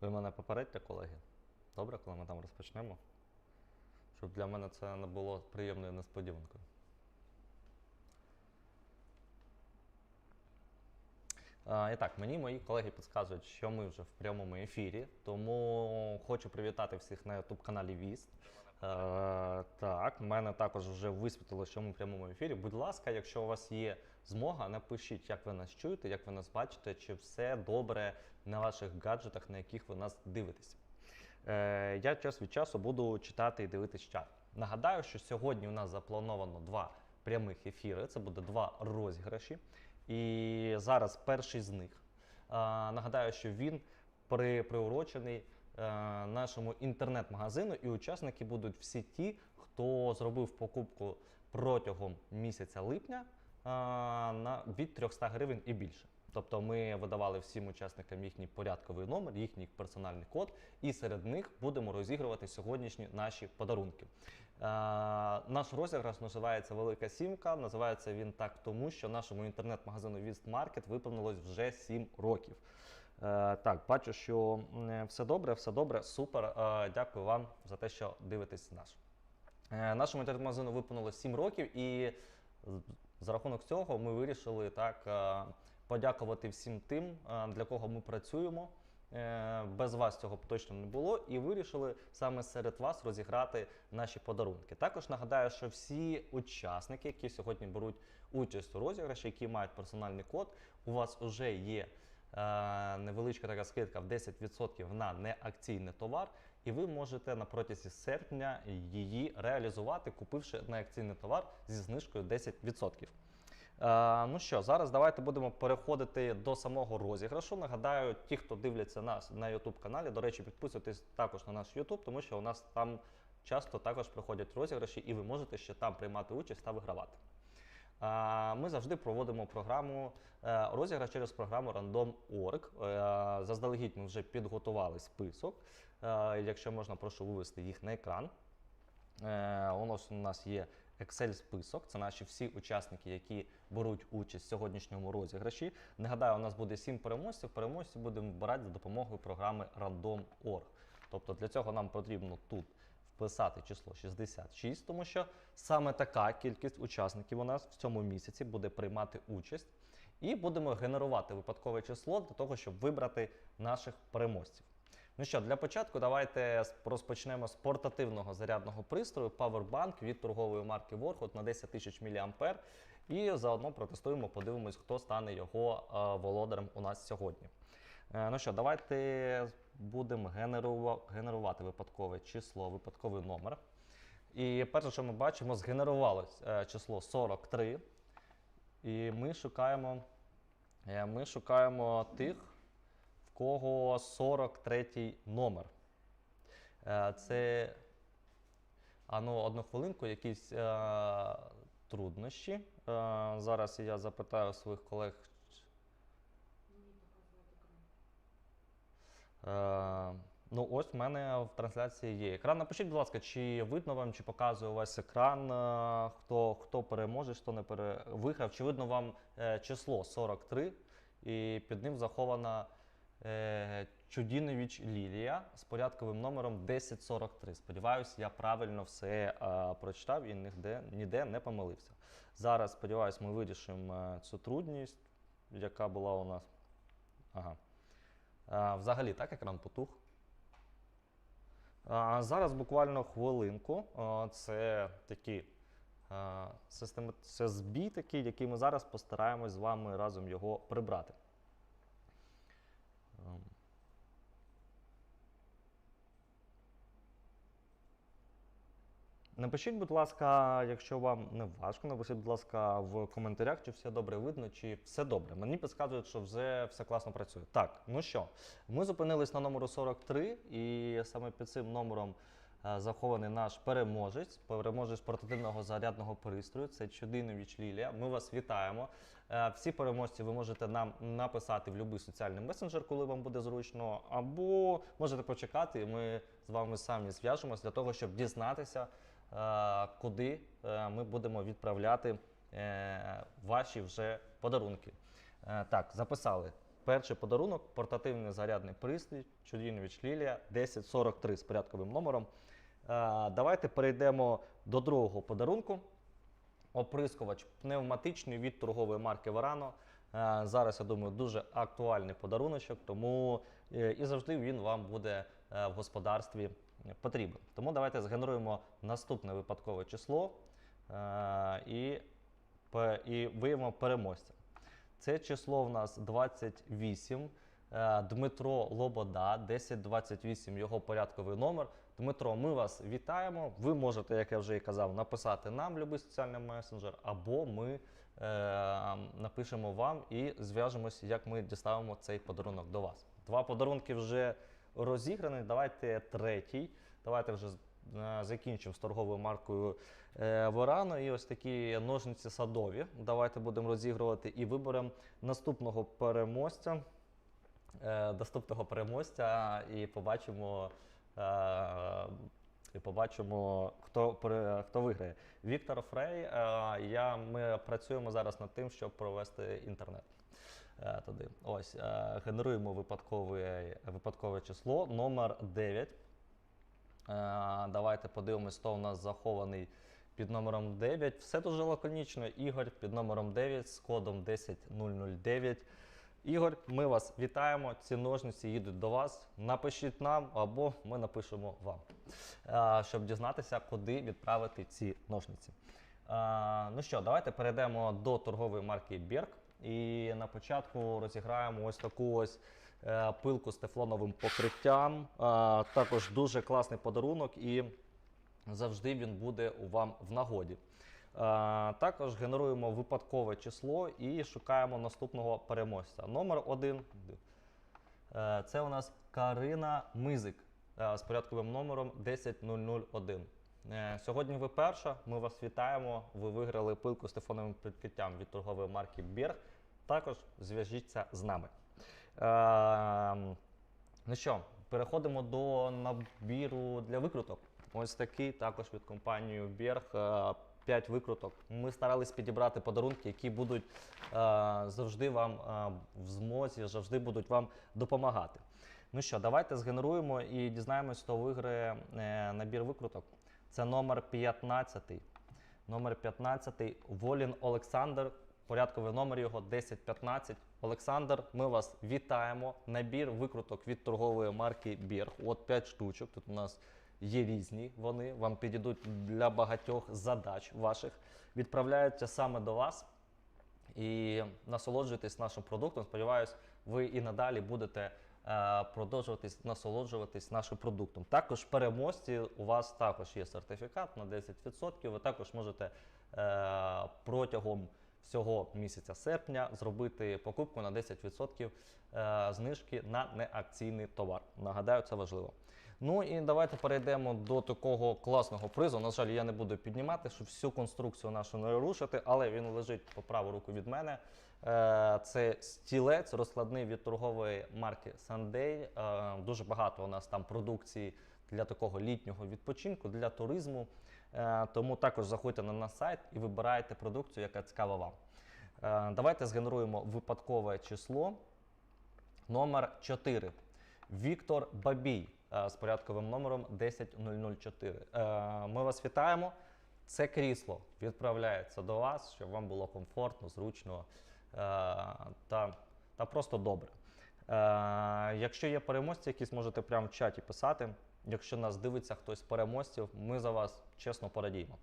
Ви мене попередьте, колеги. Добре, коли ми там розпочнемо. Щоб для мене це не було приємною несподіванкою. І так, мені мої колеги підказують, що ми вже в прямому ефірі, тому хочу привітати всіх на youtube каналі Віст. Е, так, в мене також вже висвітило, що ми в прямому ефірі. Будь ласка, якщо у вас є змога, напишіть, як ви нас чуєте, як ви нас бачите, чи все добре на ваших гаджетах, на яких ви нас дивитесь. Е, я час від часу буду читати і дивитись чат. Нагадаю, що сьогодні у нас заплановано два прямих ефіри. Це буде два розіграші. І зараз перший з них. Е, нагадаю, що він при, приурочений е, нашому інтернет-магазину, і учасники будуть всі ті, хто зробив покупку протягом місяця липня на від 300 гривень і більше. Тобто ми видавали всім учасникам їхній порядковий номер, їхній персональний код, і серед них будемо розігрувати сьогоднішні наші подарунки. Е, наш розіграш називається Велика Сімка. Називається він так, тому що нашому інтернет-магазину Вістмаркет виповнилось вже 7 років. Е, так, бачу, що все добре, все добре, супер. Е, дякую вам за те, що дивитесь наш. Е, Нашому інтернет-магазину виповнилось 7 років, і за рахунок цього ми вирішили так е, подякувати всім тим, е, для кого ми працюємо. Е, Без вас цього б точно не було, і вирішили саме серед вас розіграти наші подарунки. Також нагадаю, що всі учасники, які сьогодні беруть участь у розіграші, які мають персональний код, у вас вже є невеличка така скидка в 10% на неакційний товар, і ви можете на протязі серпня її реалізувати, купивши неакційний товар зі знижкою 10%. Е, ну що, зараз давайте будемо переходити до самого розіграшу. Нагадаю, ті, хто дивляться нас на YouTube каналі, до речі, підписуйтесь також на наш YouTube, тому що у нас там часто також проходять розіграші, і ви можете ще там приймати участь та вигравати. Ми завжди проводимо програму е, розіграш через програму Random.org. Е, Заздалегідь ми вже підготували список. Е, Якщо можна, прошу вивести їх на екран. У нас у нас є Excel-список. Це наші всі учасники, які беруть участь в сьогоднішньому розіграші. Нагадаю, у нас буде сім переможців. Переможці будемо вибирати за допомогою програми Random.org. Тобто для цього нам потрібно тут вписати число 66, тому що саме така кількість учасників у нас в цьому місяці буде приймати участь. І будемо генерувати випадкове число для того, щоб вибрати наших переможців. Ну що, для початку давайте розпочнемо з портативного зарядного пристрою Powerbank від торгової марки Warhol на 10 тисяч мА. І заодно протестуємо, подивимось, хто стане його е, володарем у нас сьогодні. Е, ну що, давайте будемо генерува- генерувати випадкове число, випадковий номер. І перше, що ми бачимо, згенерувалось е, число 43. І ми шукаємо, е, ми шукаємо тих, в кого 43 номер. Це. А ну, одну хвилинку, якісь труднощі. Зараз я запитаю своїх колег. Ну, ось в мене в трансляції є екран. Напишіть, будь ласка, чи видно вам, чи показує у вас екран, е, хто, хто переможе, хто не пере... виграв, чи видно вам е, число 43, і під ним захована е, Чудінович Лілія з порядковим номером 1043. Сподіваюсь, я правильно все е, прочитав і ніде, ніде не помилився. Зараз, сподіваюсь, ми вирішимо е, цю трудність, яка була у нас. Ага. Взагалі, так, екран потух. Зараз буквально хвилинку. Це такі а, системи, це збій такий, який ми зараз постараємось з вами разом його прибрати. Напишіть, будь ласка, якщо вам не важко, напишіть, будь ласка, в коментарях, чи все добре видно, чи все добре. Мені підказують, що вже все класно працює. Так, ну що, ми зупинились на номеру 43, і саме під цим номером е, захований наш переможець, переможець портативного зарядного пристрою. Це Чудинович Лілія. Ми вас вітаємо. Е, Всі переможці ви можете нам написати в будь-який соціальний месенджер, коли вам буде зручно, або можете почекати, і ми з вами самі зв'яжемось для того, щоб дізнатися, куди е, ми будемо відправляти е, ваші вже подарунки. Е, Так, записали. Перший подарунок портативний зарядний пристрій Чудінович Лілія 1043 з порядковим номером. Е, Давайте перейдемо до другого подарунку. Оприскувач пневматичний від торгової марки. Е, Зараз, я думаю, дуже актуальний подаруночок, тому е, і завжди він вам буде е, в господарстві потрібен. Тому давайте згенеруємо наступне випадкове число е, і, і виявимо переможця. Це число в нас 28. Е, Дмитро Лобода, 1028 його порядковий номер. Дмитро, ми вас вітаємо. Ви можете, як я вже і казав, написати нам будь-який соціальний месенджер, або ми е, напишемо вам і зв'яжемось, як ми діставимо цей подарунок до вас. Два подарунки вже розіграні. Давайте третій. Давайте вже е, закінчимо з торговою маркою е, Ворано. І ось такі ножниці садові. Давайте будемо розігрувати і виберемо наступного переможця. Е, наступного переможця і побачимо. І побачимо, хто, хто виграє. Віктор Фрей. Я, ми працюємо зараз над тим, щоб провести інтернет туди. Ось е, генеруємо випадкове, випадкове число, номер 9. Е, Давайте подивимось, хто у нас захований під номером 9. Все дуже лаконічно. Ігор під номером 9 з кодом 10009. Ігор, ми вас вітаємо. Ці ножниці їдуть до вас. Напишіть нам або ми напишемо вам, е, щоб дізнатися, куди відправити ці ножниці. Е, Ну що, давайте перейдемо до торгової марки Берг. І на початку розіграємо ось таку ось е, пилку з тефлоновим покриттям. Е, Також дуже класний подарунок і завжди він буде у вам в нагоді. Е, Також генеруємо випадкове число і шукаємо наступного переможця. Номер один. Це у нас Карина Мизик з порядковим номером 10001. Е, Сьогодні ви перша. Ми вас вітаємо. Ви виграли пилку з тефоновим прикриттям від торгової марки Берг. Також зв'яжіться з нами. Е, Ну що, переходимо до набіру для викруток. Ось такий також від компанії Берг. 5 викруток. Ми старались підібрати подарунки, які будуть е, завжди вам е, в змозі, завжди будуть вам допомагати. Ну що, давайте згенеруємо і дізнаємось, хто виграє е, набір викруток. Це номер 15. Номер 15 Волін Олександр. Порядковий номер його 1015. Олександр, ми вас вітаємо. Набір викруток від торгової марки Бірг. От 5 штучок. Тут у нас є різні. Вони вам підійдуть для багатьох задач ваших. Відправляються саме до вас і насолоджуйтесь нашим продуктом. Сподіваюсь, ви і надалі будете продовжуватись насолоджуватись нашим продуктом. Також переможці у вас також є сертифікат на 10%. Ви також можете е, протягом всього місяця серпня зробити покупку на 10% е, знижки на неакційний товар. Нагадаю, це важливо. Ну і давайте перейдемо до такого класного призу. На жаль, я не буду піднімати, щоб всю конструкцію нашу не рушити, але він лежить по праву руку від мене. Е, Це стілець розкладний від торгової марки Sunday. Е, Дуже багато у нас там продукції для такого літнього відпочинку, для туризму. Е, Тому також заходьте на наш сайт і вибирайте продукцію, яка цікава вам. Давайте згенеруємо випадкове число. Номер 4. Віктор Бабій з порядковим номером 10004. Е, Ми вас вітаємо. Це крісло відправляється до вас, щоб вам було комфортно, зручно та, та просто добре. Е, Якщо є переможці, якісь можете прямо в чаті писати. Якщо нас дивиться хтось з переможців, ми за вас чесно порадіємо.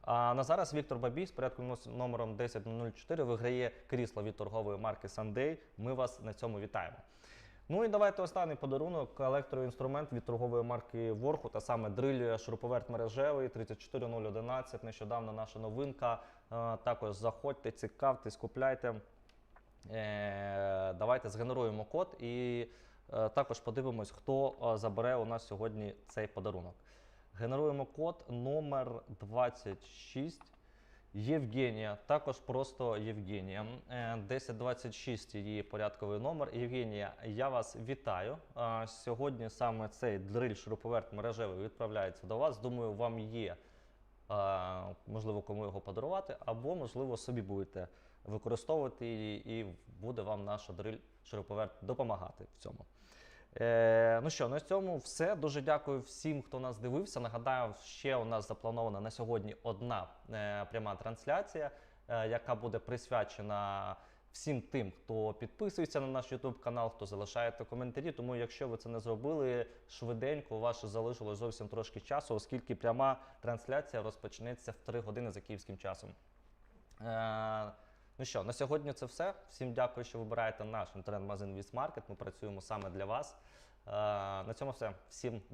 А на зараз Віктор Бабій з порядком номером 1004 виграє крісло від торгової марки Sunday. Ми вас на цьому вітаємо. Ну і давайте останній подарунок електроінструмент від торгової марки Ворху, та саме дриль шуруповерт мережевий 34011. Нещодавно наша новинка. Також заходьте, цікавтесь, купляйте. Е, Давайте згенеруємо код і е, також подивимось, хто е, забере у нас сьогодні цей подарунок. Генеруємо код номер 26. Євгенія, також просто Євгенія. Е, 1026 її порядковий номер. Євгенія, я вас вітаю. Сьогодні саме цей дриль шуруповерт мережевий відправляється до вас. Думаю, вам є можливо кому його подарувати, або можливо собі будете використовувати її, і буде вам наш дриль шуруповерт допомагати в цьому. Е, ну що, на цьому все. Дуже дякую всім, хто нас дивився. Нагадаю, ще у нас запланована на сьогодні одна е, пряма трансляція, е, яка буде присвячена всім тим, хто підписується на наш YouTube канал, хто залишає коментарі. Тому, якщо ви це не зробили швиденько, у вас залишилось зовсім трошки часу, оскільки пряма трансляція розпочнеться в 3 години за київським часом. Е, Ну що, на сьогодні це все. Всім дякую, що вибираєте наш інтернет-магазин Вісмаркет. Ми працюємо саме для вас. Е, На цьому все. Всім